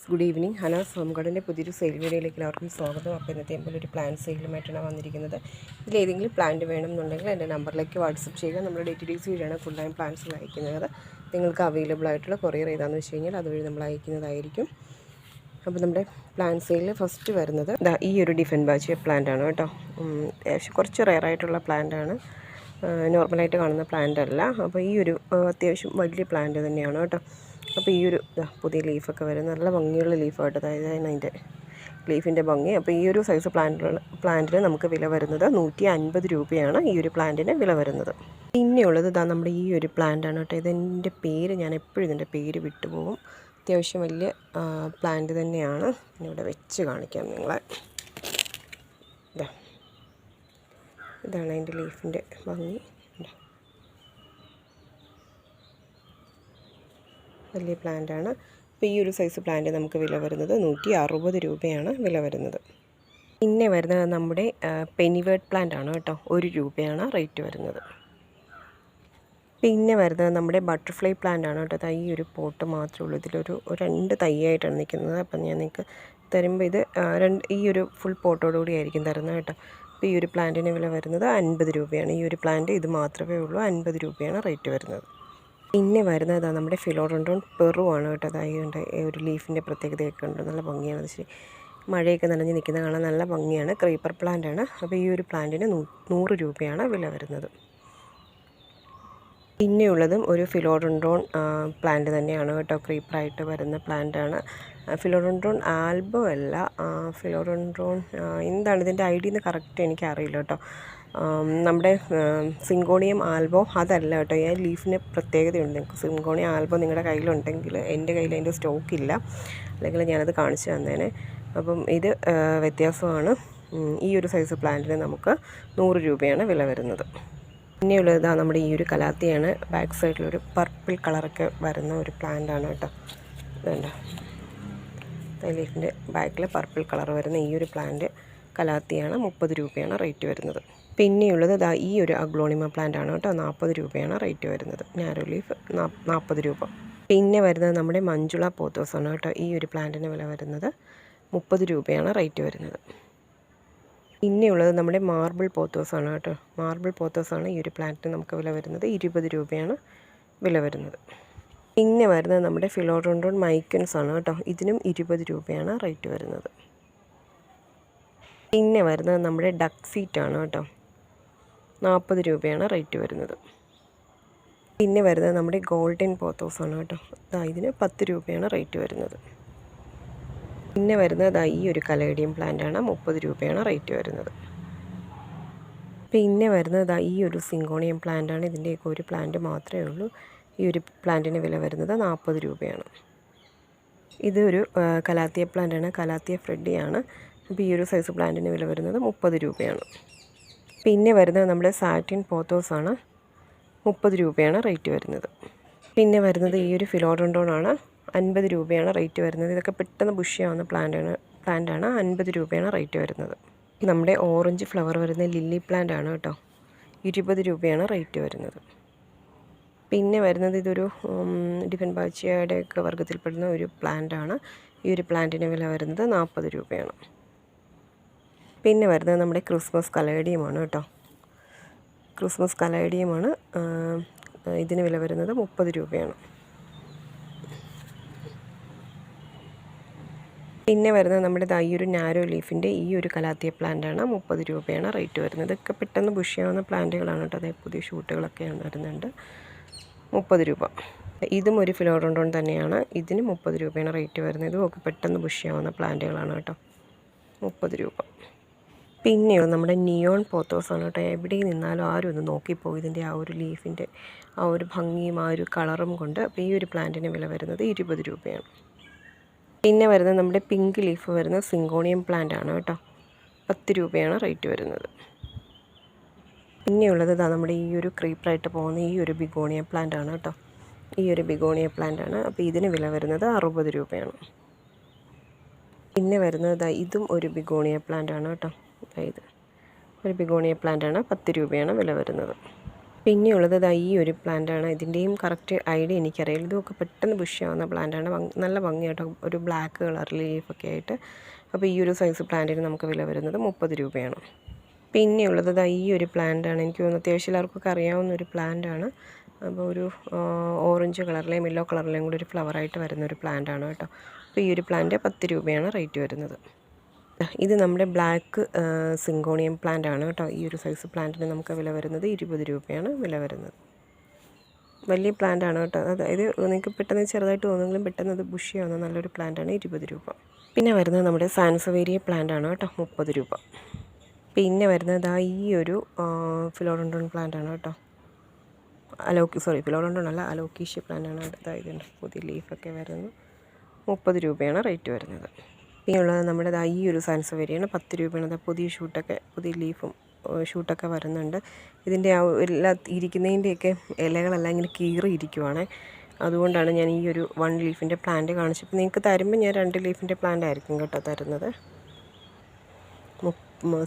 Good evening. Hanas സോംഗഡിന്റെ പുതിയൊരു sale വീഡിയോയിലേക്ക് എല്ലാവർക്കും സ്വാഗതം. അപ്പോൾ ഇന്നത്തെ ഒരു പ്ലാൻ സെയിലുമായിട്ടാണ് വന്നിരിക്കുന്നത്. ഇതിൽ ഏതെങ്കിലും പ്ലാന്റ് വേണമെന്നുണ്ടെങ്കിൽ എന്റെ നമ്പറിലേക്ക് വാട്സപ്പ് ചെയ്യുക. നമ്മൾ ഡി ടി ഫുൾ ടൈം പ്ലാൻസുകൾ അയക്കുന്നത്. നിങ്ങൾക്ക് അവൈലബിൾ ആയിട്ടുള്ള കൊറിയർ ഏതാണെന്ന് വെച്ച് കഴിഞ്ഞാൽ അതുവഴി നമ്മൾ അയക്കുന്നതായിരിക്കും. അപ്പോൾ നമ്മുടെ പ്ലാൻ സെയിൽ ഫസ്റ്റ് വരുന്നത് ഈ ഒരു ഡിഫൻ ബാച്ചിയ പ്ലാന്റ് ആണ് കേട്ടോ. കുറച്ച് റെയർ ആയിട്ടുള്ള പ്ലാന്റ് ആണ്. നോർമലായിട്ട് കാണുന്ന പ്ലാന്റ് അല്ല. അപ്പോൾ ഈ ഒരു അത്യാവശ്യം വലിയ പ്ലാന്റ് തന്നെയാണ് കേട്ടോ. അപ്പോൾ ഈ ഒരു പുതിയ ലീഫൊക്കെ വരും. നല്ല ഭംഗിയുള്ള ലീഫായിട്ട് അതായത് അതിന്റെ ലീഫിന്റെ ഭംഗി. അപ്പോൾ ഈ ഒരു സൈസ് പ്ലാന്റിലുള്ള പ്ലാന്റിന് നമുക്ക് വില വരുന്നത് നൂറ്റി അൻപത് രൂപയാണ് ഈ ഒരു പ്ലാന്റിന് വില വരുന്നത്. പിന്നെയുള്ളത് ഇതാ നമ്മുടെ ഈ ഒരു പ്ലാന്റാണ് കേട്ടോ. ഇതിന്റെ പേര് ഞാൻ എപ്പോഴും ഇതിന്റെ പേര് വിട്ടുപോകും. അത്യാവശ്യം വലിയ പ്ലാന്റ് തന്നെയാണ്. ഇവിടെ വെച്ച് കാണിക്കാം നിങ്ങളെ. ഇതാ ഇതാണ് അതിന്റെ ലീഫിന്റെ ഭംഗി ഇതാ. വലിയ പ്ലാന്റ് ആണ് അപ്പോൾ ഈ ഒരു സൈസ് പ്ലാന്റ് നമുക്ക് വില വരുന്നത് നൂറ്റി അറുപത് രൂപയാണ് വില വരുന്നത്. പിന്നെ വരുന്നത് നമ്മുടെ പെനിവേർഡ് പ്ലാന്റ് ആണ് കേട്ടോ. ഒരു രൂപയാണ് റേറ്റ് വരുന്നത്. പിന്നെ വരുന്നത് നമ്മുടെ ബട്ടർഫ്ലൈ പ്ലാന്റ് ആണ് കേട്ടോ. തൈ ഒരു പോട്ട് മാത്രമേ ഉള്ളൂ. ഇതിലൊരു രണ്ട് തൈയായിട്ടാണ് നിൽക്കുന്നത്. അപ്പം ഞാൻ നിങ്ങൾക്ക് തരുമ്പോൾ ഇത് രണ്ട് ഈ ഒരു ഫുൾ പോട്ടോടുകൂടി ആയിരിക്കും തരുന്നത് കേട്ടോ. അപ്പോൾ ഈ ഒരു പ്ലാന്റിന് വില വരുന്നത് അൻപത് രൂപയാണ്. ഈ ഒരു പ്ലാന്റ് ഇത് മാത്രമേ ഉള്ളൂ. അൻപത് രൂപയാണ് റേറ്റ് വരുന്നത്. പിന്നെ വരുന്നത് നമ്മുടെ ഫിലോഡോണ്ടോൺ പെറു ആണ് കേട്ടോ അതായത് ഒരു ലീഫിന്റെ പ്രത്യേകതയൊക്കെ ഉണ്ട്. നല്ല ഭംഗിയാണ്. ശരി. മഴയൊക്കെ നനഞ്ഞ് നിൽക്കുന്ന കാണാൻ നല്ല ഭംഗിയാണ്. ക്രീപ്പർ പ്ലാന്റ് ആണ് അപ്പോൾ ഈ ഒരു പ്ലാന്റിന് നൂറ് രൂപയാണ് വില വരുന്നത്. പിന്നെയുള്ളതും ഒരു ഫിലോഡോൺഡ്രോൺ പ്ലാന്റ് തന്നെയാണ് കേട്ടോ. ക്രീപ്പറായിട്ട് വരുന്ന പ്ലാന്റാണ്. ഫിലോഡോൺഡ്രോൺ ആൽബം അല്ല ഫിലോഡോൺഡ്രോൺ എന്താണ് ഇതിന്റെ ഐ ഡി എന്ന് കറക്റ്റ് എനിക്കറിയില്ല കേട്ടോ. നമ്മുടെ സിങ്കോണിയം ആൽബോ അതല്ല കേട്ടോ. ഈ ലീഫിന് പ്രത്യേകതയുണ്ട്. നിങ്ങൾക്ക് സിങ്കോണിയം ആൽബോ നിങ്ങളുടെ കയ്യിലുണ്ടെങ്കിൽ എന്റെ കയ്യിൽ അതിന്റെ സ്റ്റോക്ക് ഇല്ല അല്ലെങ്കിൽ ഞാനത് കാണിച്ചു തന്നേനെ. അപ്പം ഇത് വ്യത്യാസമാണ്. ഈ ഒരു സൈസ് പ്ലാന്റിന് നമുക്ക് നൂറ് രൂപയാണ് വില വരുന്നത്. പിന്നെയുള്ളത് ഇതാ നമ്മുടെ ഈ ഒരു കലാത്തിയാണ്. ബാക്ക് സൈഡിലൊരു പർപ്പിൾ കളറൊക്കെ വരുന്ന ഒരു പ്ലാന്റാണ് കേട്ടോ. ഇതുണ്ട്. ലീഫിന്റെ ബാക്കിൽ പർപ്പിൾ കളർ വരുന്ന ഈ ഒരു പ്ലാന്റ് കലാത്തിയാണ്. മുപ്പത് രൂപയാണ് റേറ്റ് വരുന്നത്. പിന്നെയുള്ളത് ഇതാ ഈ ഒരു അഗ്ലോണിമ പ്ലാന്റ് ആണ് കേട്ടോ. നാൽപ്പത് രൂപയാണ് റേറ്റ് വരുന്നത്. നാരോ ലീഫ് നാൽപ്പത് രൂപ. പിന്നെ വരുന്നത് നമ്മുടെ മഞ്ജുള പോത്തോസ് ആണ് കേട്ടോ. ഈ ഒരു പ്ലാന്റിന് വില വരുന്നത് മുപ്പത് രൂപയാണ് റേറ്റ് വരുന്നത്. പിന്നെയുള്ളത് നമ്മുടെ മാർബിൾ പോത്തോസ് ആണ് കേട്ടോ. മാർബിൾ പോത്തോസ് ആണ് ഈ ഒരു പ്ലാന്റിന് നമുക്ക് വില വരുന്നത് ഇരുപത് രൂപയാണ് വില വരുന്നത്. പിന്നെ വരുന്നത് നമ്മുടെ ഫിലോഡോണ്ടോൺ മൈക്കൻസ് ആണ് കേട്ടോ. ഇതിനും ഇരുപത് രൂപയാണ് റേറ്റ് വരുന്നത്. പിന്നെ വരുന്നത് നമ്മുടെ ഡക്ക് ആണ് കേട്ടോ. നാൽപ്പത് രൂപയാണ് റേറ്റ് വരുന്നത്. പിന്നെ വരുന്നത് നമ്മുടെ ഗോൾഡൻ പോത്തോസാണ് കേട്ടോ. ഇതാ ഇതിന് പത്ത് രൂപയാണ് റേറ്റ് വരുന്നത്. പിന്നെ വരുന്നത് ഈ ഒരു കലേഡിയം പ്ലാന്റ് ആണ് മുപ്പത് രൂപയാണ് റേറ്റ് വരുന്നത്. പിന്നെ വരുന്നത് ഈ ഒരു സിങ്കോണിയം പ്ലാന്റ് ആണ്. ഇതിന്റെയൊക്കെ ഒരു പ്ലാന്റ് മാത്രമേ ഉള്ളൂ. ഈ ഒരു പ്ലാന്റിന് വില വരുന്നത് നാൽപ്പത് രൂപയാണ്. ഇതൊരു കലാത്തിയ പ്ലാന്റ് ആണ്. കലാത്തിയ ഫ്രെഡിയാണ്. അപ്പോൾ ഈ ഒരു സൈസ് പ്ലാന്റിന് വില വരുന്നത് മുപ്പത് രൂപയാണ്. പിന്നെ വരുന്നത് നമ്മുടെ സാറ്റിൻ പോത്തോസാണ്. മുപ്പത് രൂപയാണ് റേറ്റ് വരുന്നത്. പിന്നെ വരുന്നത് ഈ ഒരു ഫിലോഡോണ്ടോൺ ആണ് അൻപത് രൂപയാണ് റേറ്റ് വരുന്നത്. ഇതൊക്കെ പെട്ടെന്ന് ബുഷിയാവുന്ന പ്ലാന്റാണ് പ്ലാന്റാണ്. അൻപത് രൂപയാണ് റേറ്റ് വരുന്നത്. നമ്മുടെ ഓറഞ്ച് ഫ്ലവർ വരുന്ന ലില്ലി പ്ലാന്റ് ആണ് കേട്ടോ. ഇരുപത് രൂപയാണ് റേറ്റ് വരുന്നത്. പിന്നെ വരുന്നത് ഇതൊരു ഡിഫൻ ബാച്ചിയുടെ ഒക്കെ വർഗത്തിൽപ്പെടുന്ന ഒരു പ്ലാന്റ് ആണ് ഈ ഒരു പ്ലാന്റിന് വില വരുന്നത് നാൽപ്പത് രൂപയാണ്. പിന്നെ വരുന്നത് നമ്മുടെ ക്രിസ്മസ് കലേഡിയമാണ് കേട്ടോ. ക്രിസ്മസ് കലേഡിയമാണ് ഇതിന് വില വരുന്നത് മുപ്പത് രൂപയാണ്. പിന്നെ വരുന്നത് നമ്മുടെ ഈ ഒരു നാരോ ലീഫിന്റെ ഈ ഒരു കലാത്തിയ പ്ലാന്റാണ് മുപ്പത് രൂപയാണ് റേറ്റ് വരുന്നത്. ഇതൊക്കെ പെട്ടെന്ന് ബുഷിയാവുന്ന പ്ലാന്റുകളാണ് കേട്ടോ. അതായത് പുതിയ ഷൂട്ടുകളൊക്കെ വരുന്നുണ്ട്. മുപ്പത് രൂപ. ഇതും ഒരു ഫിലോഡോണ്ടോൺ തന്നെയാണ്. ഇതിന് മുപ്പത് രൂപയാണ് റേറ്റ് വരുന്നത്. ഇതും ഒക്കെ പെട്ടെന്ന് ബുഷിയാവുന്ന പ്ലാന്റുകളാണ് കേട്ടോ. മുപ്പത് രൂപ. പിന്നെയോ നമ്മുടെ നിയോൺ പോത്തോസാണ് കേട്ടോ. എവിടെ നിന്നാലും ആരും ഒന്ന് നോക്കിപ്പോകും ഇതിന്റെ ആ ഒരു ലീഫിന്റെ ആ ഒരു ഭംഗിയും ആ ഒരു കളറും കൊണ്ട്. അപ്പോൾ ഈ ഒരു പ്ലാന്റിന് വില വരുന്നത് ഇരുപത് രൂപയാണ്. പിന്നെ വരുന്നത് നമ്മുടെ പിങ്ക് ലീഫ് വരുന്ന സിങ്കോണിയം പ്ലാന്റ് ആണ് കേട്ടോ. പത്ത് രൂപയാണ് റേറ്റ് വരുന്നത്. പിന്നെയുള്ളത് ഇതാ നമ്മുടെ ഈ ഒരു ക്രീപ്പറായിട്ട് പോകുന്ന ഈ ഒരു ബിഗോണിയ പ്ലാന്റ് ആണ് കേട്ടോ. ഈ ഒരു ബിഗോണിയ പ്ലാന്റ് ആണ്. അപ്പോൾ ഇതിന് വില വരുന്നത് അറുപത് രൂപയാണ്. പിന്നെ വരുന്നത് ഇതും ഒരു ബിഗോണിയ പ്ലാന്റ് ആണ് കേട്ടോ. അതായത് ഒരു ബിഗോണിയ പ്ലാന്റാണ് പത്ത് രൂപയാണ് വില വരുന്നത്. പിന്നെയുള്ളത് ദാ ഈ ഒരു പ്ലാന്റാണ്. ഇതിന്റെയും കറക്റ്റ് ഐഡിയ എനിക്കറിയില്ല. ഇതൊക്കെ പെട്ടെന്ന് പുഷ്യാവുന്ന പ്ലാന്റാണ്. നല്ല ഭംഗിയായിട്ട് ഒരു ബ്ലാക്ക് കളർ ലീഫൊക്കെ ആയിട്ട്. അപ്പോൾ ഈ ഒരു സൈസ് പ്ലാന്റിന് നമുക്ക് വില വരുന്നത് മുപ്പത് രൂപയാണ്. പിന്നെയുള്ളത് ദാ ഈ ഒരു പ്ലാന്റാണ്. എനിക്ക് തോന്നുന്നു അത്യാവശ്യം എല്ലാവർക്കൊക്കെ അറിയാവുന്ന ഒരു പ്ലാന്റാണ്. അപ്പോൾ ഒരു ഓറഞ്ച് കളറിലെയും യെല്ലോ കളറിലെയും കൂടി ഒരു ഫ്ലവറായിട്ട് വരുന്ന ഒരു പ്ലാന്റാണ് കേട്ടോ. അപ്പോൾ ഈ ഒരു പ്ലാന്റ് പത്ത് രൂപയാണ് റേറ്റ് വരുന്നത്. ഇത് നമ്മുടെ ബ്ലാക്ക് സിങ്കോണിയം പ്ലാന്റ് ആണ് കേട്ടോ. ഈ ഒരു സൈസ് പ്ലാന്റിന് നമുക്ക് വില വരുന്നത് ഇരുപത് രൂപയാണ് വില വരുന്നത്. വലിയ പ്ലാന്റ് ആണ് കേട്ടോ. അതായത് നിങ്ങൾക്ക് പെട്ടെന്ന് ചെറുതായിട്ട് തോന്നുമെങ്കിലും പെട്ടെന്ന് അത് ബുഷിയാവുന്ന നല്ലൊരു പ്ലാന്റ് ആണ് ഇരുപത് രൂപ. പിന്നെ വരുന്നത് നമ്മുടെ സാൻസവേരിയ പ്ലാന്റ് ആണ് കേട്ടോ മുപ്പത് രൂപ. പിന്നെ വരുന്നത് ആ ഈ ഒരു ഫിലോഡോണ്ടോൺ പ്ലാന്റ് ആണ് കേട്ടോ. അലോക്കി സോറി ഫിലോഡോണ്ടോൺ അല്ല അലോക്കീഷ്യ പ്ലാന്റ് ആണ് അതായത് പുതിയ ലീഫൊക്കെ വരുന്നു. മുപ്പത് രൂപയാണ് റേറ്റ് വരുന്നത്. പിന്നെയുള്ളത് നമ്മുടെ ഈ ഒരു സാൻസവേരിയാണ് പത്ത് രൂപയാണ് പുതിയ ഷൂട്ടൊക്കെ പുതിയ ലീഫും ഷൂട്ടൊക്കെ വരുന്നുണ്ട്. ഇതിന്റെ ആ എല്ലാ ഇരിക്കുന്നതിന്റെയൊക്കെ ഇലകളെല്ലാം ഇങ്ങനെ കീറി ഇരിക്കുവാണ് അതുകൊണ്ടാണ് ഞാൻ ഈ ഒരു വൺ ലീഫിന്റെ പ്ലാന്റ് കാണിച്ചപ്പോൾ നിങ്ങൾക്ക് തരുമ്പോൾ ഞാൻ രണ്ട് ലീഫിന്റെ പ്ലാന്റ് ആയിരിക്കും കേട്ടോ തരുന്നത്.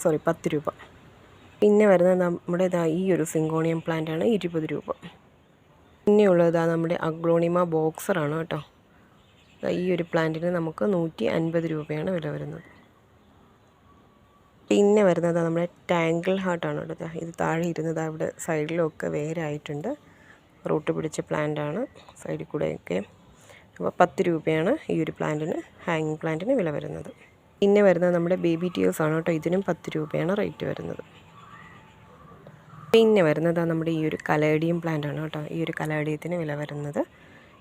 സോറി പത്ത് രൂപ. പിന്നെ വരുന്നത് നമ്മുടെ ഇതാ ഈ ഒരു സിങ്കോണിയം പ്ലാന്റാണ് ഇരുപത് രൂപ. പിന്നെയുള്ളത് നമ്മുടെ അഗ്ലോണിമ ബോക്സറാണ് കേട്ടോ. ഈ ഒരു പ്ലാന്റിന് നമുക്ക് നൂറ്റി അൻപത് രൂപയാണ് വില വരുന്നത്. പിന്നെ വരുന്നത് നമ്മുടെ ടാങ്കിൾ ഹാർട്ടാണ് കേട്ടോ. ഇത് താഴെ ഇരുന്നത് അവിടെ സൈഡിലൊക്കെ വേരായിട്ടുണ്ട്. റൂട്ട് പിടിച്ച പ്ലാന്റാണ് സൈഡിൽ കൂടെയൊക്കെ അപ്പോൾ പത്ത് രൂപയാണ് ഈ ഒരു പ്ലാന്റിന് ഹാങ്ങിങ് പ്ലാന്റിന് വില വരുന്നത്. പിന്നെ വരുന്നത് നമ്മുടെ ബേബി ടീയേഴ്സ് ആണ് കേട്ടോ. ഇതിനും പത്ത് രൂപയാണ് റേറ്റ് വരുന്നത്. പിന്നെ വരുന്നത് നമ്മുടെ ഈ ഒരു കലേഡിയം പ്ലാന്റ് ആണ് കേട്ടോ. ഈ ഒരു കലേഡിയത്തിന് വില വരുന്നത്.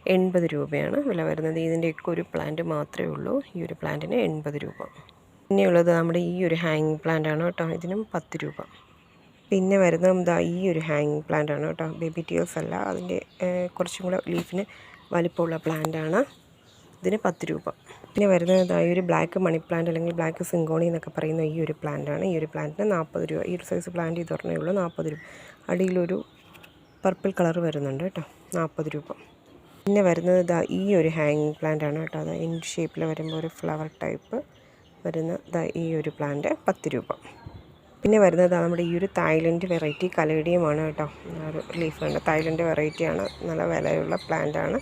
എൺപത് രൂപയാണ് വില വരുന്നത്. ഇതിന്റെയൊക്കെ ഒരു പ്ലാന്റ് മാത്രമേ ഉള്ളൂ. ഈ ഒരു പ്ലാന്റിന് എൺപത് രൂപ. പിന്നെയുള്ളത് നമ്മുടെ ഈ ഒരു ഹാങ്ങിങ് പ്ലാന്റ് ആണ് കേട്ടോ. ഇതിനും പത്ത് രൂപ. പിന്നെ വരുന്നത് എന്താ ഈ ഒരു ഹാങ്ങിങ് പ്ലാന്റ് ആണ് കേട്ടോ. ബേബി ടിയേഴ്സ് അല്ല. അതിന്റെ കുറച്ചും കൂടെ ലീഫിന് വലിപ്പമുള്ള പ്ലാന്റ് ആണ്. ഇതിന് പത്ത് രൂപ. പിന്നെ വരുന്നത് ഈ ഒരു ബ്ലാക്ക് മണി പ്ലാന്റ് അല്ലെങ്കിൽ ബ്ലാക്ക് സിങ്കോണി എന്നൊക്കെ പറയുന്ന ഈ ഒരു പ്ലാന്റ് ആണ്. ഈ ഒരു പ്ലാന്റിന് നാൽപ്പത് രൂപ. ഈ ഒരു സൈസ് പ്ലാന്റ് ഇതൊരെണ്ണേ ഉള്ളൂ നാൽപ്പത് രൂപ. അടിയിലൊരു പർപ്പിൾ കളർ വരുന്നുണ്ട് കേട്ടോ. നാൽപ്പത് രൂപ. പിന്നെ വരുന്നത് ഇതാ ഈ ഒരു ഹാങ്ങിങ് പ്ലാന്റ് ആണ് കേട്ടോ. അത് ഇൻ ഷേപ്പിൽ വരുമ്പോൾ ഒരു ഫ്ലവർ ടൈപ്പ് വരുന്ന ഇതാ ഈ ഒരു പ്ലാന്റ് പത്ത് രൂപ. പിന്നെ വരുന്നത് നമ്മുടെ ഈ ഒരു തായ്ലൻഡ് വെറൈറ്റി കലേഡിയമാണ് കേട്ടോ. ഒരു ലീഫ് ഉണ്ട് തായ്ലൻഡ് വെറൈറ്റിയാണ് നല്ല വിലയുള്ള പ്ലാന്റ് ആണ്.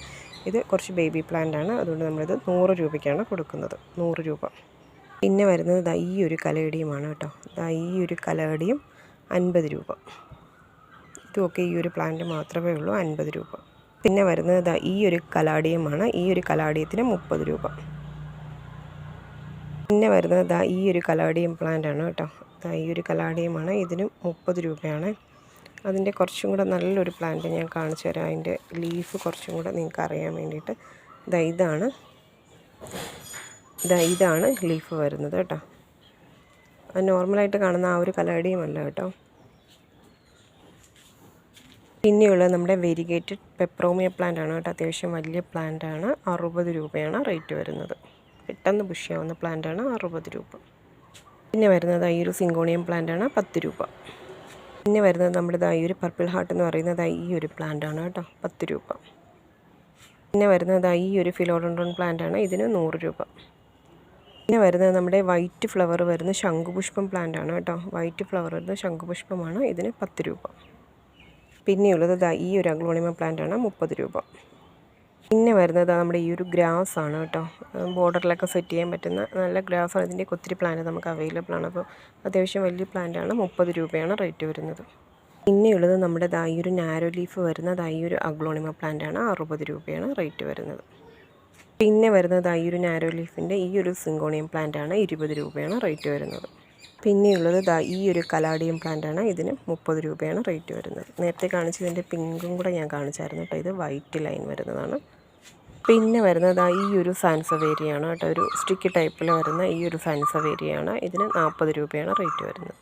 ഇത് കുറച്ച് ബേബി പ്ലാന്റ് ആണ്. അതുകൊണ്ട് നമ്മളിത് നൂറ് രൂപയ്ക്കാണ് കൊടുക്കുന്നത്. നൂറ് രൂപ. പിന്നെ വരുന്നത് ദാ ഈ ഒരു കലേഡിയമാണ് കേട്ടോ. ദാ ഈ ഒരു കലേഡിയം അൻപത് രൂപ. ഇതുമൊക്കെ ഈ ഒരു പ്ലാന്റ് മാത്രമേ ഉള്ളൂ. അൻപത് രൂപ. പിന്നെ വരുന്നത് ഈ ഒരു കലാടിയമാണ്. ഈ ഒരു കലാടിയത്തിന് മുപ്പത് രൂപ. പിന്നെ വരുന്നത് ഈ ഒരു കലാടിയം പ്ലാന്റ് ആണ് കേട്ടോ. ഈ ഒരു കലാടിയമാണ്. ഇതിന് മുപ്പത് രൂപയാണ്. അതിന്റെ കുറച്ചും കൂടെ നല്ലൊരു പ്ലാന്റ് ഞാൻ കാണിച്ചു തരാം. അതിന്റെ ലീഫ് കുറച്ചും കൂടെ നിങ്ങൾക്ക് അറിയാൻ വേണ്ടിയിട്ട്. ഇതാ ഇതാണ്. ഇതാ ഇതാണ് ലീഫ് വരുന്നത് കേട്ടോ. നോർമലായിട്ട് കാണുന്ന ആ ഒരു കലാടിയുമല്ല കേട്ടോ. പിന്നെയുള്ളത് നമ്മുടെ വെരിഗേറ്റഡ് പെപ്രോമിയ പ്ലാന്റ് ആണ് കേട്ടോ. അത്യാവശ്യം വലിയ പ്ലാന്റ് ആണ്. അറുപത് രൂപയാണ് റേറ്റ് വരുന്നത്. പെട്ടെന്ന് ബുഷിയാവുന്ന പ്ലാന്റ് ആണ് അറുപത് രൂപ. പിന്നെ വരുന്നത് ഈ ഒരു സിങ്കോണിയം പ്ലാന്റ് ആണ് പത്ത് രൂപ. പിന്നെ വരുന്നത് നമ്മുടെ ഈ ഒരു പർപ്പിൾ ഹാർട്ട് എന്ന് പറയുന്നത് ഈ ഒരു പ്ലാന്റ് ആണ് കേട്ടോ പത്ത് രൂപ. പിന്നെ വരുന്നത് ഈ ഒരു ഫിലോഡോണ്ടോൺ പ്ലാന്റ് ആണ് ഇതിന് നൂറ് രൂപ. പിന്നെ വരുന്നത് നമ്മുടെ വൈറ്റ് ഫ്ലവർ വരുന്ന ശംഖുപുഷ്പം പ്ലാന്റ് ആണ് കേട്ടോ. വൈറ്റ് ഫ്ലവർ വരുന്ന ശംഖുപുഷ്പമാണ് ഇതിന് പത്ത് രൂപ. പിന്നെയുള്ളത് ഈ ഒരു അഗ്ലോണിമ പ്ലാന്റ് ആണ് മുപ്പത് രൂപ. പിന്നെ വരുന്നത് നമ്മുടെ ഈ ഒരു ഗ്രാസ് ആണ് കേട്ടോ. ബോർഡറിലൊക്കെ സെറ്റ് ചെയ്യാൻ പറ്റുന്ന നല്ല ഗ്രാസ് ആണ്. ഇതിന്റെ ഒത്തിരി പ്ലാന്റ് നമുക്ക് അവൈലബിൾ ആണ്. അപ്പോൾ അത്യാവശ്യം വലിയ പ്ലാന്റ് ആണ്. മുപ്പത് രൂപയാണ് റേറ്റ് വരുന്നത്. പിന്നെയുള്ളത് നമ്മുടെ ഈ ഒരു നാരോ ലീഫ് വരുന്നത് ഈ ഒരു അഗ്ലോണിമ പ്ലാന്റ് ആണ് അറുപത് രൂപയാണ് റേറ്റ് വരുന്നത്. പിന്നെ വരുന്നത് ഈ ഒരു നാരോ ലീഫിന്റെ ഈ ഒരു സിങ്കോണിയം പ്ലാന്റ് ആണ് ഇരുപത് രൂപയാണ് റേറ്റ് വരുന്നത്. പിന്നെയുള്ളത് ദാ ഈ ഒരു കലാഡിയം പ്ലാന്റാണ് ഇതിന് മുപ്പത് രൂപയാണ് റേറ്റ് വരുന്നത്. നേരത്തെ കാണിച്ചതിന്റെ പിങ്കും കൂടെ ഞാൻ കാണിച്ചായിരുന്നു കേട്ടോ. ഇത് വൈറ്റ് ലൈൻ വരുന്നതാണ്. പിന്നെ വരുന്നത് ഈ ഒരു സാൻസവേരിയാണ് കേട്ടോ. ഒരു സ്റ്റിക്ക് ടൈപ്പിൽ വരുന്ന ഈ ഒരു സാൻസവേരിയാണ് ഇതിന് നാൽപ്പത് രൂപയാണ് റേറ്റ് വരുന്നത്.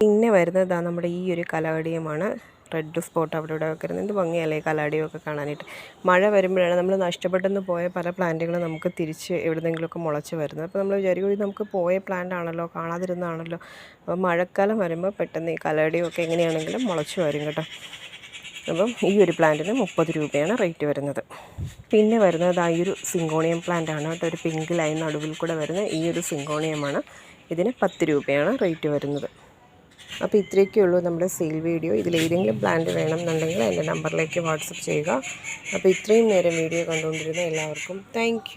പിന്നെ വരുന്നത് നമ്മുടെ ഈ ഒരു കലാടിയമാണ്. റെഡ് സ്പോട്ട് അവിടെ ഇവിടെ വെക്കരുത്. എന്ത് ഭംഗിയല്ലേ കലാടിയൊക്കെ കാണാനായിട്ട്. മഴ വരുമ്പോഴാണ് നമ്മൾ നഷ്ടപ്പെട്ടെന്ന് പോയ പല പ്ലാന്റുകളും നമുക്ക് തിരിച്ച് എവിടെന്നെങ്കിലുമൊക്കെ മുളച്ച് വരുന്നത്. അപ്പോൾ നമ്മൾ വിചാരിക്കും നമുക്ക് പോയ പ്ലാന്റ് ആണല്ലോ കാണാതിരുന്നാണല്ലോ. അപ്പോൾ മഴക്കാലം വരുമ്പോൾ പെട്ടെന്ന് ഈ കലാടിയൊക്കെ എങ്ങനെയാണെങ്കിലും മുളച്ച് വരും കേട്ടോ. അപ്പം ഈ ഒരു പ്ലാന്റിന് മുപ്പത് രൂപയാണ് റേറ്റ് വരുന്നത്. പിന്നെ വരുന്നത് ആ ഒരു സിങ്കോണിയം പ്ലാന്റ് ആണ് കേട്ടോ. ഒരു പിങ്ക് ലൈൻ നടുവിൽ കൂടെ വരുന്ന ഈ ഒരു സിങ്കോണിയമാണ്. ഇതിന് പത്ത് രൂപയാണ് റേറ്റ് വരുന്നത്. അപ്പോൾ ഇത്രയൊക്കെ ഉള്ളൂ നമ്മുടെ സെയിൽ വീഡിയോ. ഇതിൽ ഏതെങ്കിലും പ്ലാന്റ് വേണമെന്നുണ്ടെങ്കിൽ എന്റെ നമ്പറിലേക്ക് വാട്സപ്പ് ചെയ്യുക. അപ്പോൾ ഇത്രയും നേരം വീഡിയോ കണ്ടുകൊണ്ടിരുന്ന എല്ലാവർക്കും താങ്ക്